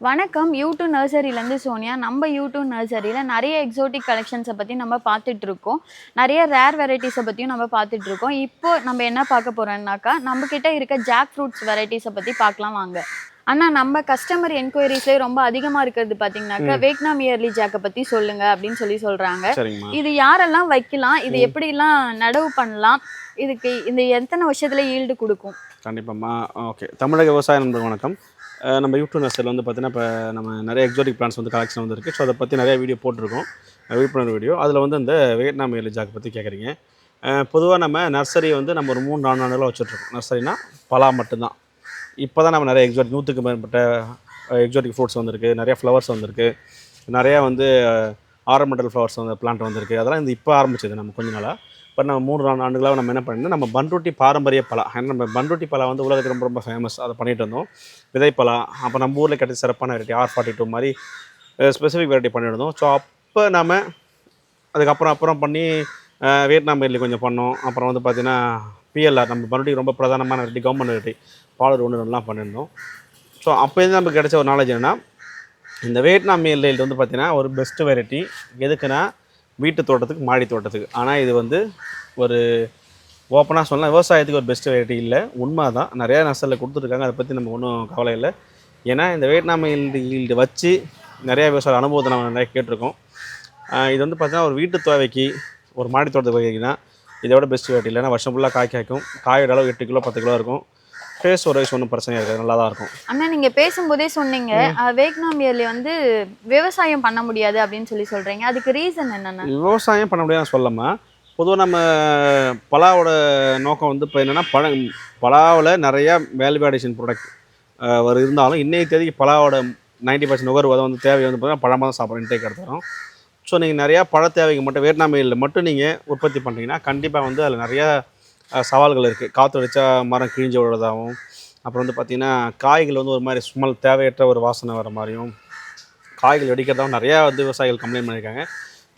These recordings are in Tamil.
வணக்கம் யூடியூப் நர்சரியிலேருந்து சோனியா. நம்ம யூடியூப் நர்சரியில் நிறைய எக்ஸோட்டிக் கலெக்ஷன்ஸை பற்றி நம்ம பார்த்துட்டு இருக்கோம் நிறைய ரேர் வெரைட்டிஸை பற்றியும் நம்ம பார்த்துட்டு இருக்கோம் இப்போ நம்ம என்ன பார்க்க போகிறோம்னாக்கா நம்ம கிட்ட இருக்க ஜாக் ஃப்ரூட்ஸ் வெரைட்டிஸை பற்றி பார்க்கலாம் வாங்க. அண்ணா நம்ம கஸ்டமர் என்கொயரிஸ்லேயே ரொம்ப அதிகமாக இருக்கிறது பார்த்தீங்கன்னாக்கா வேக்னாம் இயர்லி ஜாக்கை பற்றி சொல்லுங்க அப்படின்னு சொல்லி சொல்கிறாங்க இது யாரெல்லாம் வைக்கலாம் இது எப்படிலாம் நடவு பண்ணலாம் இதுக்கு இந்த எத்தனை வருஷத்துல ஈல்டு கொடுக்கும்? கண்டிப்பாம்மா. ஓகே. தமிழக விவசாய நண்பர்கள் வணக்கம். நம்ம யூடியூப் நர்சரியில் வந்து பார்த்தீங்கன்னா இப்போ நம்ம நிறைய எக்ஸோட்டிக் பிளான்ஸ் வந்து கலெக்ஷன் வந்துருக்கு. ஸோ அதை பற்றி நிறைய வீடியோ போட்டிருக்கோம். விழிப்புணர்வு வீடியோ அதில் வந்து இந்த வியட்நாம் ஏலி ஜாக் பற்றி கேட்குறீங்க பொதுவாக நம்ம நர்சரி வந்து நம்ம ஒரு மூணு நாலு நாடுகளாக வச்சுட்ருக்கோம் நர்சரினா பலா மட்டும்தான். இப்போ தான் நம்ம நிறைய எக்ஸோட்டிக் நூற்றுக்கு மேற்பட்ட எக்ஸோட்டிக் ஃப்ரூட்ஸ் வந்திருக்கு. நிறைய ஃப்ளவர்ஸ் வந்திருக்கு. நிறையா வந்து ஆரமெண்டல் ஃப்ளவர்ஸ் வந்து பிளான்ட் வந்திருக்கு. அதெல்லாம் இந்த இப்போ ஆரம்பிச்சது நம்ம கொஞ்ச நாளாக பட் நம்ம மூணு நாலு ஆண்டுகளாக நம்ம என்ன பண்ணிருந்தோம் நம்ம பன்ரொட்டி பாரம்பரிய பலா. ஏன்னா நம்ம பன்ரொட்டி பலா வந்து உலகத்துக்கு ரொம்ப ரொம்ப ஃபேமஸ் அதை பண்ணிட்டு இருந்தோம். விதைப்பலா அப்போ நம்ம ஊரில் கிடைச்ச சிறப்பான வெரைட்டி ஆர் ஃபார்ட்டி டூ மாதிரி ஸ்பெசிஃபிக் வெரைட்டி பண்ணியிருந்தோம் இருந்தோம். ஸோ அப்போ நம்ம அதுக்கப்புறம் அப்புறம் பண்ணி வியட்நாம் வெள்ளி கொஞ்சம் பண்ணோம். அப்புறம் வந்து பார்த்தீங்கன்னா பிஎல்ஆர் நம்ம மறுபடியும் ரொம்ப பிரதானமான வெரைட்டி கவர்மெண்ட் வெரைட்டி பாலர் ஒன்று ரெண்டுலாம் பண்ணியிருந்தோம் ஸோ அப்போருந்து நமக்கு கிடைச்ச ஒரு நாலேஜ் என்னென்னா இந்த வியட்நாம் மீல் வந்து பார்த்திங்கன்னா ஒரு பெஸ்ட் வெரைட்டி எதுக்குன்னா வீட்டு தோட்டத்துக்கு மாடி தோட்டத்துக்கு. ஆனால் இது வந்து ஒரு ஓப்பனாக சொல்லலாம் விவசாயத்துக்கு ஒரு பெஸ்ட் வெரைட்டி இல்லை. உண்மை தான் நிறையா நர்சரியில் கொடுத்துருக்காங்க. அதை பற்றி நம்ம ஒன்றும் கவலை இல்லை. ஏன்னா இந்த வியட்நாம் ஈல்டு ஈல்டு வச்சு நிறையா விவசாய அனுபவத்தை நம்ம நிறைய கேட்டிருக்கோம். இது வந்து பார்த்தீங்கன்னா ஒரு வீட்டு தேவைக்கு ஒரு மாடி தோட்டத்துக்கு வைக்கிங்கன்னா இதோட பெஸ்ட் வெரைட்டி இல்லைன்னா வருஷம் ஃபுல்லாக காய் காய்க்கும். காயோட அளவு எட்டு கிலோ பத்து கிலோ இருக்கும். ஃபேஸ் ஒரு வயசு ஒன்றும் பிரச்சனை இருக்காது. நல்லா தான் இருக்கும். அண்ணா நீங்க பேசும்போதே சொன்னீங்க அஹ், வேக்னாம் இயர்லி வந்து விவசாயம் பண்ண முடியாது அப்படின்னு சொல்லி சொல்றீங்க. அதுக்கு ரீசன் என்னன்னா விவசாயம் பண்ண முடியாது சொல்லமா பொதுவாக நம்ம பலாவோட நோக்கம் வந்து இப்போ என்னென்னா பழ பலாவில் நிறையா வேல்யூ அடிஷன் ப்ராடக்ட் வரு இருந்தாலும் இன்றைய தேதிக்கு பலாவோட நைன்டி பர்சன்ட் நுகர்வு அதை வந்து தேவை வந்து பார்த்தீங்கன்னா பழமாக தான் சாப்பிட்ற இன்டேக் எடுத்துறோம் ஸோ நீங்கள் நிறையா பழ தேவைக்கு மட்டும் வியட்நாமில் மட்டும் நீங்கள் உற்பத்தி பண்ணுறீங்கன்னா கண்டிப்பாக வந்து அதில் நிறையா சவால்கள் இருக்குது காற்று அடித்தா மரம் கிழிஞ்சு விடுறதாகவும் அப்புறம் வந்து பார்த்திங்கன்னா காய்கள் வந்து ஒரு மாதிரி ஸ்மெல் தேவையற்ற ஒரு வாசனை வர மாதிரியும் காய்கள் வெடிக்கிறதாகவும் நிறையா வந்து விவசாயிகள் கம்ப்ளைண்ட் பண்ணியிருக்காங்க.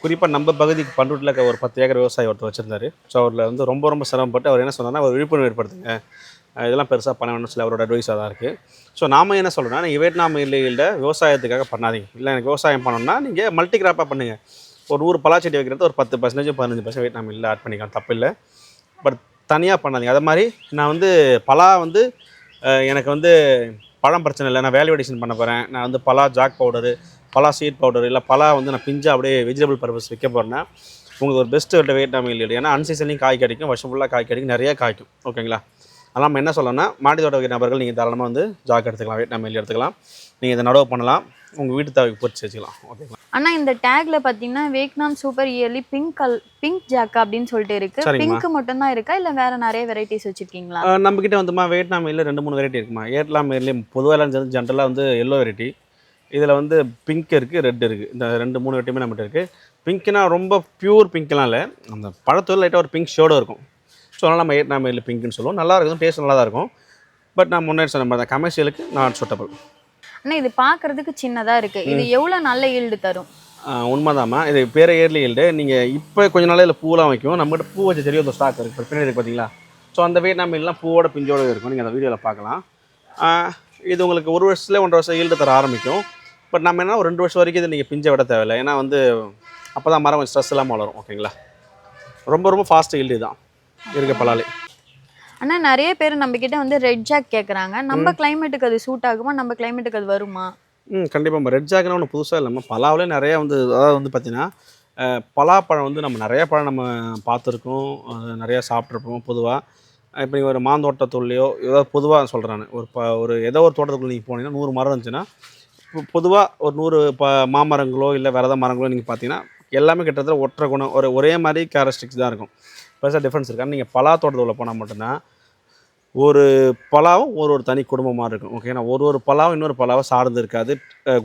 குறிப்பாக நம்ம பகுதிக்கு பண்ருட்டில் இருக்க ஒரு பத்து ஏக்கர் விவசாயி ஒருத்தர் வச்சிருந்தாரு. ஸோ அவரில் வந்து ரொம்ப ரொம்ப சிரமப்பட்டு அவர் என்ன சொன்னார்னா ஒரு விழிப்புணர்வு ஏற்படுத்துங்க. இதெல்லாம் பெருசாக பண்ண வேணும்னு சொல்லி அவரோட அட்வைஸாக தான் இருக்குது ஸோ நாம் என்ன சொல்கிறோன்னா நீங்கள் வியட்நாம் இல்லையில் விவசாயத்துக்காக பண்ணாதீங்க. இல்லை எனக்கு விவசாயம் பண்ணணும்னா நீங்கள் மல்டி கிராப்பாக பண்ணுங்கள் ஒரு நூறு பலாச்செடி வைக்கிறது ஒரு பத்து பர்சன்டேஜ் பதினஞ்சு பர்சன்ட் வியட்நாம் இல்லை ஆட் பண்ணிக்கலாம். தப்பு இல்லை பட் தனியாக பண்ணாதீங்க. அதை மாதிரி நான் வந்து பலா வந்து எனக்கு வந்து பழம் பிரச்சனை இல்லை. நான் வேல்யூடேஷன் பண்ண போகிறேன் நான் வந்து பலா ஜாக் பவுடரு பலா சீட் பவுடர் இல்லை பலா வந்து நான் பிஞ்சா அப்படியே வெஜிடபிள் பர்பஸ் வைக்க போகிறேன்னா உங்களுக்கு ஒரு பெஸ்ட்டு வெயிட் இல்லை ஏன்னா அன்சீசன்லையும் காய் கிடைக்கும் வருஷம் ஃபுல்லாக காய் கிடைக்கும் நிறைய காய்க்கும். ஓகேங்களா அதெல்லாம் நம்ம என்ன சொல்லணும்னா மாடி தோட்ட நபர்கள் நீங்கள் தாராளமாக வந்து ஜாக் எடுத்துக்கலாம் வெயிட் இல்லை எடுத்துக்கலாம். நீங்கள் இதை நடவு பண்ணலாம். உங்கள் வீட்டு தேவைக்கு பொறிச்சு வச்சுக்கலாம். ஓகேங்களா அண்ணா இந்த டேக்ல பாத்தீங்கன்னா வேக்னாம் சூப்பர் இயர்லி பிங்க் கல் பிங்க் ஜாக்கா அப்படின்னு சொல்லிட்டு இருக்கு. சரிங்கம்மா. பிங்க் மட்டும் தான் இருக்கா? இல்ல வேற நிறைய வெரைட்டிஸ் வச்சிருக்கீங்களா? ஆஹ் நம்மக்கிட்ட வந்துமா வியட்நாம் இல்லை ரெண்டு மூணு வெரைட்டி இருக்குமா வியட்நாம் இல்லை பொதுவாக எல்லாம் ஜென்ரலாக வந்து எல்லோ வெரைட்டி இதில் வந்து பிங்க் இருக்குது ரெட் இருக்குது இந்த ரெண்டு மூணு வெரைட்டியுமே நம்மகிட்ட இருக்குது பிங்க்னா ரொம்ப பியூர் பிங்க்லாம் இல்லை. அந்த பழத்தோட லைட்டாக ஒரு பிங்க் ஷேடும் இருக்கும். ஸோ அதனால் நம்ம வியட்நாம் இல்லை பிங்க்னு சொல்லுவோம். நல்லா இருக்கும் டேஸ்ட் நல்லா தான் இருக்கும். பட் நான் முன்னாடி சொன்ன மாதிரி தான் கமர்ஷியலுக்கு நான் சூட்டபிள் அண்ணா இது பாக்குறதுக்கு சின்னதா இருக்கு. இது எவ்வளவு நல்ல ஈல்டு தரும்? உண்மைதாம்மா. இது பேர இயர்லி ஈல்டு நீங்கள் இப்போ கொஞ்ச நாள் இதில் பூலாம் வைக்கும். நம்மகிட்ட பூ வச்ச தெரியும் அந்த ஸ்டாக் இருக்குது பின்னாடி இருக்கு பார்த்தீங்களா ஸோ அந்த வியட்நாம் மீன்லாம் பூவோட பிஞ்சோட இருக்கும். நீங்கள் அந்த வீடியோவில் பார்க்கலாம். இது உங்களுக்கு ஒரு வருஷத்துல ஒன்றரை வருஷம் ஈல்டு தர ஆரம்பிக்கும். பட் நம்ம என்ன ஒரு ரெண்டு வருஷம் வரைக்கும் இது நீங்கள் பிஞ்சை விட தேவையில்லை. ஏன்னா வந்து அப்போ தான் மரம் கொஞ்சம் ஸ்ட்ரெஸ் இல்லாமல் வளரும் ஓகேங்களா ரொம்ப ரொம்ப ஃபாஸ்ட் ஈல்டு தான். இருக்க பலாலி. ஆனா நிறைய பேர் நம்ம கிட்ட வந்து ரெட் ஜாக் கேக்குறாங்க. நம்ம கிளைமேட்டுக்கு அது சூட் ஆகுமா? நம்ம கிளைமேட்டுக்கு அது வருமா? ம் கண்டிப்பாக ரெட் ஜாக்னா ஒன்று புதுசாக இல்லாமல் பலாவிலே நிறைய வந்து அதாவது வந்து பார்த்திங்கன்னா பலாப்பழம் வந்து நம்ம நிறைய பழம் நம்ம பார்த்துருக்கோம். நிறையா சாப்பிட்ருப்போம் பொதுவாக இப்போ நீங்கள் ஒரு மாந்தோட்டத்துள்ளையோ ஏதாவது பொதுவாக சொல்கிறேன் ஒரு ப ஒரு ஏதோ ஒரு தோட்டத்துக்குள்ள நீங்கள் போனீங்கன்னா நூறு மரம் இருந்துச்சுன்னா பொதுவாக ஒரு நூறு ப மாமரங்களோ இல்லை ஏதாவது மரங்களோ நீங்கள் பார்த்தீங்கன்னா எல்லாமே கிட்டத்தட்ட ஒற்றை குணம் ஒரு ஒரே மாதிரி கேரஸ்டிக்ஸ் தான் இருக்கும். பெருசாக டிஃப்ரென்ஸ் இருக்காது. நீங்கள் பலா தோட்டத்தில் போனால் மட்டும்தான் ஒரு பலாவும் ஒரு ஒரு தனி குடும்பமாக இருக்கும். ஓகேனா ஒரு ஒரு பலாவும் இன்னொரு பலாவை சார்ந்து இருக்காது.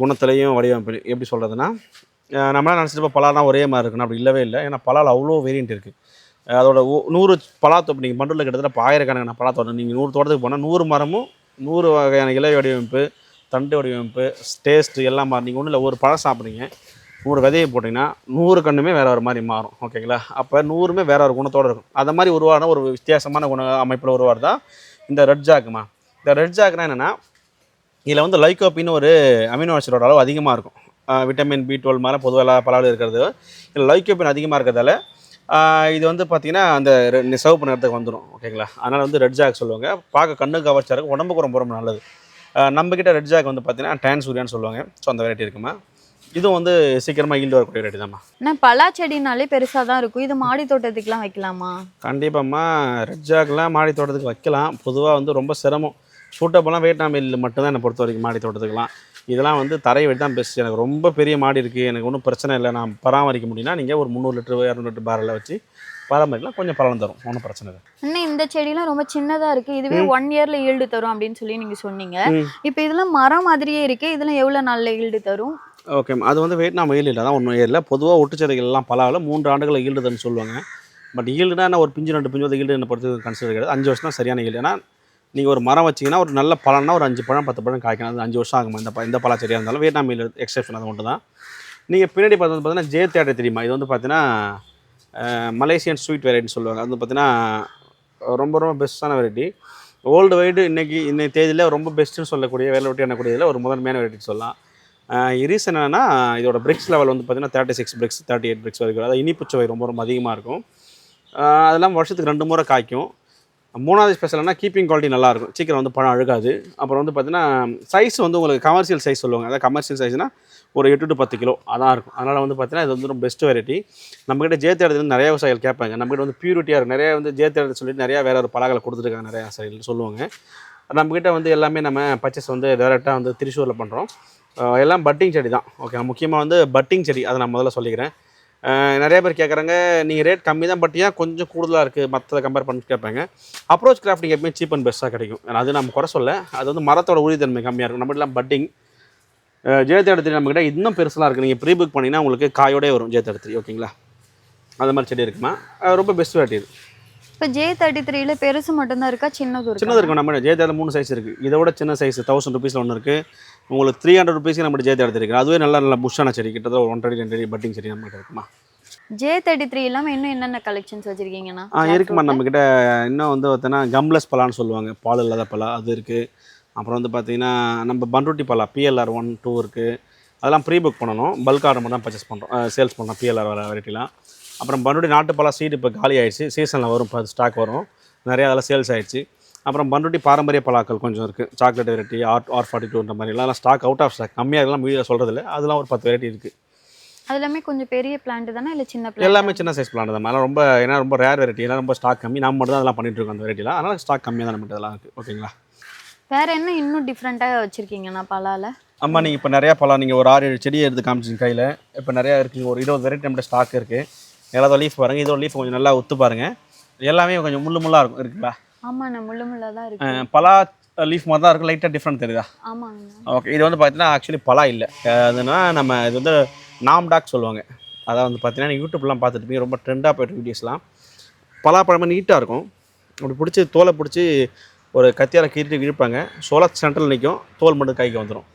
குணத்துலையும் வடிவமைப்பு எப்படி சொல்கிறதுனா நம்மளாம் நினச்சிட்டு பலாலாம் ஒரே மாதிரி இருக்கணும் அப்படி இல்லவே இல்லை. ஏன்னா பலாவில் அவ்வளோ வேரியண்ட் இருக்குது அதோட நூறு பலாத்தோப்பு நீங்கள் மண்டலில் கிட்டத்தட்ட இப்போ ஆயிரக்கணக்கான பலாத்தோட்டம் நீங்கள் நூறு தோட்டத்துக்கு போனால் நூறு மரமும் நூறு வகையான இலை வடிவமைப்பு தண்டு வடிவமைப்பு டேஸ்ட்டு எல்லாம் மாதிரி நீங்கள் ஒன்றும் இல்லை ஒரு பழம் சாப்பிட்றீங்க. நூறு விதையை போட்டிங்கன்னா நூறு கண்ணுமே வேறு ஒரு மாதிரி மாறும் ஓகேங்களா? அப்போ நூறுமே வேறு ஒரு குணத்தோடு இருக்கும். அதை மாதிரி உருவான ஒரு வித்தியாசமான குண அமைப்பில் உருவாடுதான் இந்த ரெட் ஜாக்குமா இந்த ரெட் ஜாக்னா என்னென்னா இதில் வந்து லைகோப்பின்னு ஒரு அமினோ ஆசிடோட அளவு அதிகமாக இருக்கும். விட்டமின் பி டுவெல் மாதிரி பொதுவாக எல்லா பலாவில் இருக்கிறது. இதில் லைகோப்பின் அதிகமாக இருக்கிறதால இது வந்து பார்த்திங்கன்னா அந்த சிவப்பு நிறத்துக்கு வந்துடும் ஓகேங்களா? அதனால் வந்து ரெட் ஜாக் சொல்லுவாங்க. பார்க்க கண்ணுக்கு கவர்ச்சியாக இருக்கும் உடம்புக்கு ரொம்ப ரொம்ப நல்லது. நம்மக்கிட்ட ரெட் ஜாக் வந்து பார்த்திங்கன்னா டேன் சூரியான்னு சொல்லுவாங்க. ஸோ அந்த வெரைட்டி இருக்குமா? இதுவும் வந்து சீக்கிரமாக ஈல்டு வரக்கூடிய வெரைட்டி தான்மா ஆனால் பலா செடினாலே பெருசாக தான் இருக்கும். இது மாடி தோட்டத்துக்குலாம் வைக்கலாமா? கண்டிப்பாம்மா ரெட் ஜாக்லாம் மாடி தோட்டத்துக்கு வைக்கலாம். பொதுவாக வந்து ரொம்ப சிரமம். சூட்டபெல்லாம் வியட்நாம் மில் மட்டும்தான் என்னை பொறுத்த வரைக்கும் மாடி தோட்டத்துக்குலாம் இதெல்லாம் வந்து தரை வெடி தான் பெஸ்ட் எனக்கு ரொம்ப பெரிய மாடி இருக்குது எனக்கு ஒன்றும் பிரச்சனை இல்லை. நான் பராமரிக்க முடியும்னா நீங்கள் ஒரு முந்நூறு லிட்டர் இரநூறு லிட்டர் பேரலில் வச்சு பராமரிக்கலாம். கொஞ்சம் பலன் தரும். ஒன்றும் பிரச்சனை இல்லை. இன்னும் இந்த செடிலாம் ரொம்ப சின்னதா இருக்கு. இதுவே ஒன் இயர்ல ஈல்டு தரும் அப்படின்னு சொல்லி நீங்க சொன்னீங்க. இப்போ இதெல்லாம் மரம் மாதிரியே இருக்கு. இதெல்லாம் எவ்வளவு நாள்ல ஈல்டு தரும்? ஓகே அது வந்து வியட்நாம் வெயில் இல்லை தான் ஒன்றும் இல்லை. பொதுவாக ஒட்டுச்சதைகள்லாம் எல்லாம் பலாவில் மூன்று ஆண்டுகளை ஈல்டுதுன்னு சொல்லுவாங்க. பட் ஈல்டுனா என்ன ஒரு பிஞ்சு ரெண்டு பிஞ்சு ஈல்டு என்ன பொறுத்து கன்சிடர் கிடையாது. அஞ்சு வருஷம் தான் சரியான ஈல்டு. ஏன்னா நீங்கள் ஒரு மரம் வச்சிங்கன்னா ஒரு நல்ல பழம்னா ஒரு அஞ்சு பழம் பத்து பழம் காய்க்கணும் அது அஞ்சு வருஷம் ஆகும்? இந்த ப- எந்த இருந்தாலும் வியட்நாம் ஈல்டு எக்ஸெப்ஷன் அது ஒன்று தான் நீங்கள் பின்னாடி பார்த்து வந்து பார்த்தீங்கன்னா ஜே தேட்டர் தெரியுமா? இது வந்து பார்த்தீங்கன்னா மலேசியன் ஸ்வீட் வெரைட்டின்னு சொல்லுவாங்க. அது வந்து பார்த்தீங்கன்னா ரொம்ப ரொம்ப பெஸ்ட்டான வெரைட்டி ஓல்டு வைடு இன்றைக்கி இன்னைக்கு தேதியில் ரொம்ப பெஸ்ட்டுன்னு சொல்லக்கூடிய வேலை வெட்டி எண்ணக்கூடியதில் ஒரு முதன்மையான வெரைட்டின்னு சொல்லலாம். ரீசன் என்னன்னா இதோட பிரிக்ஸ் லெவல் வந்து பார்த்தீங்கன்னா thirty six brix thirty eight brix வரைக்கும் அதாவது இனிப்பு சுவை ரொம்ப ரொம்ப அதிகமாக இருக்கும். அதெல்லாம் வருஷத்துக்கு ரெண்டு முறை காய்க்கும். மூணாவது ஸ்பெஷல்னா கீப்பிங் குவாலிட்டி நல்லாயிருக்கும் சீக்கிரம் வந்து பழம் அழுகாது. அப்புறம் வந்து பார்த்தீங்கன்னா சைஸ் வந்து உங்களுக்கு கமர்ஷியல் சைஸ் சொல்லுவாங்க. அதாவது கமர்ஷியல் சைஸ்னால் ஒரு எட்டு டு பத்து கிலோ. அதான் இருக்கும். அதனால் வந்து பார்த்தீங்கன்னா இது வந்து ரொம்ப பெஸ்ட் வெரைட்டி நம்மக்கிட்ட வந்து நிறைய விவசாயிகள் கேட்பாங்க. நம்மக்கிட்ட வந்து பியூரிட்டியாக இருக்கும் நிறைய வந்து ஜேத்தேடு சொல்லிட்டு நிறையா வேற ஒரு பழங்களை கொடுத்துருக்காங்க நிறையா விவசாயிகள் சொல்லுவாங்க. நம்மக்கிட்ட வந்து எல்லாமே நம்ம பர்ச்சேஸ் வந்து டேரெக்டாக வந்து திரிசூரில் பண்ணுறோம் எல்லாம் பட்டிங் செடி தான் ஓகே முக்கியமாக வந்து பட்டிங் செடி அதை நான் முதல்ல சொல்லிக்கிறேன். நிறைய பேர் கேட்குறாங்க நீங்கள் ரேட் கம்மி தான் பட் ஏன் கொஞ்சம் கூடுதலாக இருக்குது மற்றதை கம்பேர் பண்ணி கேட்பாங்க. அப்ரோச் கிராஃப்டிங் எப்பவுமே சீப் அண்ட் பெஸ்ட்டாக கிடைக்கும். அது நம்ம குறை சொல்ல அது வந்து மரத்தோட உறுதித்தன்மை கம்மியாக இருக்கும். நம்மகிட்டலாம் பட்டிங் ஜெயத்தேடத்திரி நம்மக்கிட்ட இன்னும் பெருசெலாம் இருக்குது நீங்கள் ப்ரீ புக் பண்ணிங்கன்னா உங்களுக்கு காயோடே வரும் ஜெயத்தேடத்திரி ஓகேங்களா அந்த மாதிரி செடி இருக்குமா? ரொம்ப பெஸ்ட் வெரைட்டி இது. இப்போ ஜே தேர்ட்டி த்ரீல பெருசு மட்டும்தான் இருக்கா? சின்னது சின்னது இருக்கும் நம்ம ஜெயத்தேட மூணு சைஸ் இருக்குது இதை விட சின்ன சைஸ் தௌசண்ட் ருபீஸில் ஒன்று இருக்குது உங்களுக்கு த்ரீ ஹண்ட்ரட் ருபீஸ்க்கு நம்ம ஜெயத்தேடத்து இருக்குது அதுவே நல்ல நல்ல புஷ்ஷான செடி. கிட்டத்தட்ட ஒரு ஒன்றரை ரெண்டு அடி பட்டிங் செடி நம்மகிட்ட இருக்குமா? ஜே தேர்ட்டி த்ரீ இல்லாம இன்னும் என்னென்ன கலெக்ஷன்ஸ் வச்சிருக்கீங்கண்ணா ஆ இருக்குமா? நம்மக்கிட்ட இன்னும் வந்து பார்த்தீங்கன்னா கம்லஸ் பலான்னு சொல்லுவாங்க. பால் இல்லாத பலா அது இருக்குது அப்புறம் வந்து பார்த்தீங்கன்னா நம்ம பன்ருட்டி பலா பிஎல்ஆர் ஒன் டூ இருக்குது அதெல்லாம் ப்ரீ புக் பண்ணணும். பல்க் ஆர்டர் மட்டும் தான் பர்ச்சேஸ் பண்ணுறோம் சேல்ஸ் பண்ணுறோம் பிஎல்ஆர் வர வெரைட்டிலாம் அப்புறம் பன்ருட்டி நாட்டு பலா சீடு இப்போ காலி ஆயிடுச்சு. சீசனில் வரும் இப்போ ஸ்டாக் வரும். நிறையா அதெல்லாம் சேல்ஸ் ஆயிடுச்சு. அப்புறம் பன்ருட்டி பாரம்பரிய பலாக்கள் கொஞ்சம் இருக்குது chocolate variety R R forty டூன்ற மாதிரிலாம் ஸ்டாக் அவுட் ஆஃப் ஸ்டாக் கம்மியாக இருக்கலாம் மீடியா சொல்கிறதில்ல அதெல்லாம் ஒரு பத்து வெரைட்டி இருக்குது அது எல்லாமே கொஞ்சம் பெரிய பிளான்ட் தானே? இல்ல சின்ன பிளான்ட் எல்லாமே சின்ன சைஸ் பிளான் தான். அதெல்லாம் ரொம்ப ஏன்னா ரொம்ப ரேர் வெரைட்டி ஏன்னா ரொம்ப ஸ்டாக் கம்மி. நம்ம மட்டும் தான் அதெல்லாம் பண்ணிட்டு இருக்கோம் அந்த வெரைட்டிலாம் அதனால் ஸ்டாக் கம்மியாக தான் நம்மகிட்ட அதெல்லாம் இருக்குது ஓகேங்களா வேற என்ன இன்னும் டிஃப்ரெண்டா வச்சிருக்கீங்கண்ணா பலால? அம்மா நீங்கள் இப்போ நிறையா பழம் நீங்கள் ஒரு ஆறு ஏழு செடியை எடுத்து காமிச்சிங்க கையில். இப்போ நிறையா இருக்குது ஒரு இருபது வெரைட்டி நம்மகிட்ட ஸ்டாக் இருக்குது எல்லாத்தோட லீஃப் பாருங்கள் இதோட லீஃப் கொஞ்சம் நல்லா ஒத்து பாருங்கள் எல்லாமே கொஞ்சம் முள்ளு முள்ளாக இருக்கும். இருக்குங்களா? ஆமாண்ணா முள்ளு முள்ளா தான் இருக்கு. அஹ் பலா லீஃப் மாதிரி தான் இருக்கும். லைட்டாக டிஃப்ரெண்ட் தெரியுதா? ஆமாங்கண்ணா. ஓகே இது வந்து பார்த்தீங்கன்னா ஆக்சுவலி பலா இல்லை. அதுனா நம்ம இது வந்து நாம்டாக் சொல்லுவாங்க. அதான் வந்து பார்த்தீங்கன்னா யூடியூப்லாம் பார்த்துட்டு ரொம்ப ட்ரெண்டாக போய்ட்டு வீடியோஸ்லாம் பலாப்பழமாக நீட்டாக இருக்கும். அப்படி பிடிச்சி தோலை பிடிச்சி ஒரு கத்தியால் கீறிட்டு இழுப்பாங்க. சோள சென்டரில் நிற்கும் தோல் மட்டும் கைக்கு வந்துடும்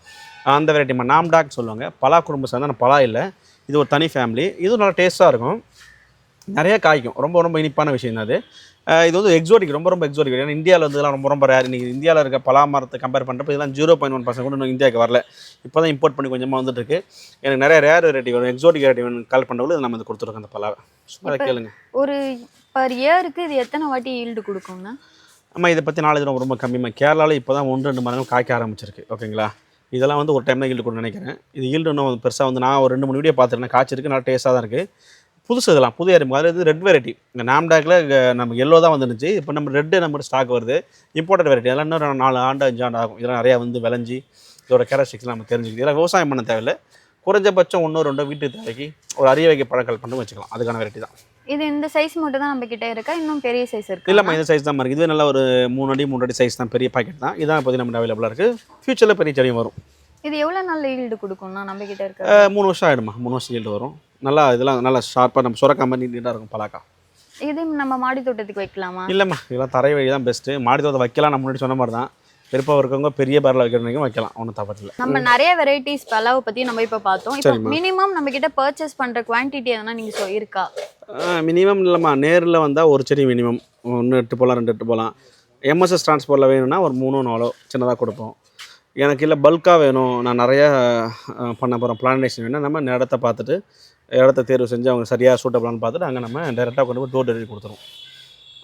அந்த வெரைட்டி நாம்டாக் சொல்லுவாங்க. பலா குடும்பம் சேர்ந்தா பலா இல்லை. இது ஒரு தனி ஃபேமிலி இதுவும் நல்லா டேஸ்ட்டாக இருக்கும். நிறைய காய்க்கும். ரொம்ப ரொம்ப இனிப்பான விஷயம் தான் அது. இது வந்து எக்ஸோட்டிக் ரொம்ப ரொம்ப எக்ஸோட்டிக் ஏன்னா இந்தியாவில் வந்து இதெல்லாம் ரொம்ப ரொம்ப ரேர் இன்றைக்கி இந்தியாவில் இருக்க பலா மரத்தை கம்பேர் பண்ணுறப்ப இதெல்லாம் ஜீரோ பாயிண்ட் ஒன் பர்சன்ட் கூட இன்னும் இந்தியாவுக்கு வரல. இப்போ தான் இம்போர்ட் பண்ணி கொஞ்சமாக வந்துட்டு இருக்கு எனக்கு நிறைய ரேர் வெரைட்டி வேணும். எக்ஸோட்டிக் வெரைட்டி வேணும் கால் பண்ணுறவங்களுக்கு நம்ம இது கொடுத்துருக்கோம் அந்த பலாவை. சும்மா கேளுங்க. ஒரு பர் இயருக்கு இது எத்தனை வாட்டி ஈல்டு கொடுக்கும்ண்ணா நம்ம இதை பற்றி நாலேஜ் ரொம்ப ரொம்ப கம்மியாக கேரளாவில் இப்போ தான் ஒன்று ரெண்டு மரங்கள் காய்க்க ஆரம்பிச்சிருக்கு. ஓகேங்களா இதெல்லாம் வந்து ஒரு டைம் தான் ஈல்டு கொடுன்னு நினைக்கிறேன். இது ஈல்டு இன்னும் பெருசாக வந்து நான் ஒரு ரெண்டு மூணு வீடியோ பார்த்துருக்கேன். காய்ச்சிருக்கு. நல்லா டேஸ்ட்டாக தான் இருக்குது புதுசு இதெல்லாம் புது அறிமுகம் அதாவது இது ரெட் வெரைட்டி இந்த நாம்டாக்கில் நம்ம எல்லோ தான் வந்துருந்துச்சு. இப்போ நம்ம ரெட்டு நம்ம ஸ்டாக் வருது. இம்போர்ட்டட் வெரைட்டி அதெல்லாம் இன்னும் நாலு ஆண்டு அஞ்சு ஆண்டு ஆகும். இதெல்லாம் நிறையா வந்து விளைஞ்சி இதோட கேரக்டரிஸ்டிக்ஸ் நம்ம தெரிஞ்சுக்கிது இதெல்லாம் விவசாயம் பண்ண தேவையில்லை. குறைஞ்சபட்சம் ஒன்றோ ரெண்டோ வீட்டு தேவைக்கு ஒரு அரிய வகை பழங்கள் பண்ணி வச்சுக்கலாம். அதுக்கான வெரைட்டி தான். இது இந்த சைஸ் மட்டும் தான் நம்ம கிட்ட இருக்கா? இன்னும் பெரிய சைஸ் இருக்கு? இல்லைம்மா இந்த சைஸ் தான் இருக்குது இதுவே நல்ல ஒரு மூணு அடி மூணு அடி சைஸ் தான். பெரிய பாக்கெட் தான். இதான் இப்போதைக்கு நம்ம அவைலபிளாக இருக்குது ஃபியூச்சரில் பெரிய செடியும் வரும். இது எவ்வளவு நாள் ஈல்டு கொடுக்கும்ண்ணா நம்ம கிட்ட இருக்க மூணு வருஷம் ஆகிடுமா மூணு வருஷம் ஈல்டு வரும். நல்லா இதெல்லாம் நல்லா ஷார்ப்பாக நம்ம சுரக்கா மாதிரி நீட்டாக இருக்கும் பலாக்கா. இது நம்ம மாடி தோட்டத்துக்கு வைக்கலாமா? இல்லைம்மா இதெல்லாம் தரை வழி தான் பெஸ்ட்டு மாடி தோட்டம் வைக்கலாம் நம்ம முன்னாடி சொன்ன மாதிரி தான் விருப்பம் இருக்கவங்க பெரிய பேரில் வைக்கிறவங்க வைக்கலாம் ஒன்றும் தப்பு இல்லை. நம்ம நிறைய வெரைட்டிஸ் பலாவை பத்தி நம்ம இப்ப பார்த்தோம். இப்போ. மினிமம் நம்ம கிட்ட பர்ச்சேஸ் பண்ற குவான்டிட்டி எதனா நீங்க சொ- இருக்கா? மினிமம் இல்லைம்மா நேரில் வந்தால் ஒரு செடி மினிமம் ஒன்று எட்டு போகலாம் ரெண்டு எட்டு போகலாம் எம்எஸ்எஸ் டிரான்ஸ்போர்ட்டில் வேணும்னா ஒரு மூணு நாலோ சின்னதாக கொடுப்போம். எனக்கு இல்லை பல்காக வேணும். நான் நிறையா பண்ண போகிறோம் பிளானேஷன் வேணும் நம்ம இடத்த பார்த்துட்டு இடத்த தேர்வு செஞ்சு அவங்க சரியாக சூட்டபிளான்னு பார்த்துட்டு அங்கே நம்ம டேரெக்டாக கொண்டு போய் டோர் டெலிவரி கொடுத்துருவோம்.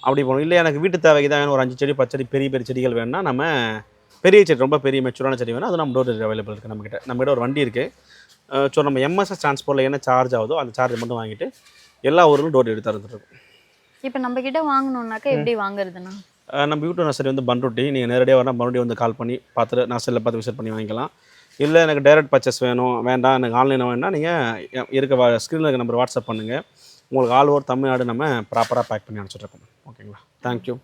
அப்படி போகணும். இல்லை எனக்கு வீட்டு தேவைக்கு தான் வேணும். ஒரு அஞ்சு செடி பத்து செடி பெரிய பெரிய செடிகள் வேணும்னா நம்ம பெரிய செடி ரொம்ப பெரிய மெச்சூரான செடி வேணும் அது நம்ம டோர் டெலிவரி அவைலபிள் இருக்குது நம்மக்கிட்ட நம்மகிட்ட ஒரு வண்டி இருக்குது ஸோ நம்ம எம்எஸ்எஸ் டிரான்ஸ்போர்ட்டில் என்ன சார்ஜ் ஆகுதோ அந்த சார்ஜ் மட்டும் வாங்கிட்டு எல்லா ஊர்களும் டோர் டெலிவரி தந்துட்டுருக்கோம் இப்போ நம்ம கிட்ட வாங்கணும்னாக்கா எப்படி வாங்குறதுண்ணா அஹ் நம்ம யூடியூப் நர்சரி வந்து பண்ருட்டி. நீங்கள் நேரடியாக வரணும் பண்ருட்டி வந்து கால் பண்ணி பார்த்துட்டு நர்சரியில் பார்த்து விசிட் பண்ணி வாங்கிக்கலாம். இல்லை எனக்கு டைரக்ட் பர்ச்சேஸ் வேணும் வேண்டாம் எனக்கு ஆன்லைனில் வேணும்னா நீங்கள் இருக்க ஸ்க்ரீனில் இருக்க நம்பர் வாட்ஸ்அப் பண்ணுங்கள் உங்களுக்கு ஆல் ஓவர் தமிழ்நாடு நம்ம ப்ராப்பராக பேக் பண்ணி அனுப்பிச்சிட்ருக்கோம் ஓகேங்களா? தேங்க்யூ